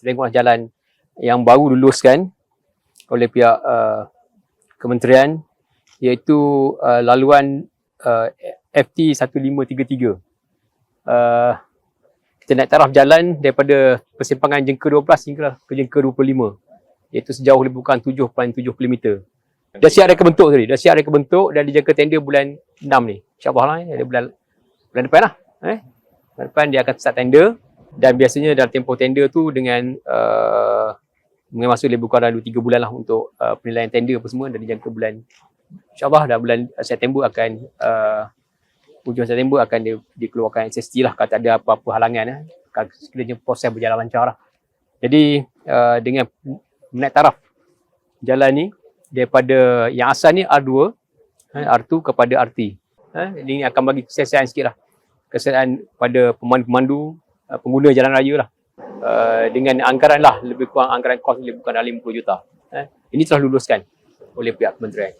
tengoklah jalan yang baru luluskan oleh pihak uh, kementerian iaitu uh, laluan uh, FT 1533. Uh, kita naik taraf jalan daripada persimpangan Jengka 12 hingga ke Jengka 25 iaitu sejauh lebih kurang 7.7 km. Dah siap reka bentuk tadi. Dah siap reka bentuk dan dijangka tender bulan 6 ni. InsyaAllah lah. Eh. Bulan, bulan depan lah. Eh. Bulan depan dia akan start tender dan biasanya dalam tempoh tender tu dengan uh, dengan masa lebih kurang 2-3 bulan lah untuk uh, penilaian tender apa semua dan dijangka bulan insyaAllah dah bulan September akan uh, hujung September akan dia, dikeluarkan SST lah kalau tak ada apa-apa halangan eh. Kalau sekiranya proses berjalan lancar lah. Jadi uh, dengan menaik taraf jalan ni daripada yang asal ni R2 eh, R2 kepada RT. Eh, ini akan bagi kesesiaan sikit lah. Kesesiaan pada pemandu-pemandu uh, pengguna jalan raya lah. Uh, dengan anggaran lah lebih kurang anggaran kos lebih kurang dalam 50 juta. Eh, ini telah luluskan oleh pihak kementerian.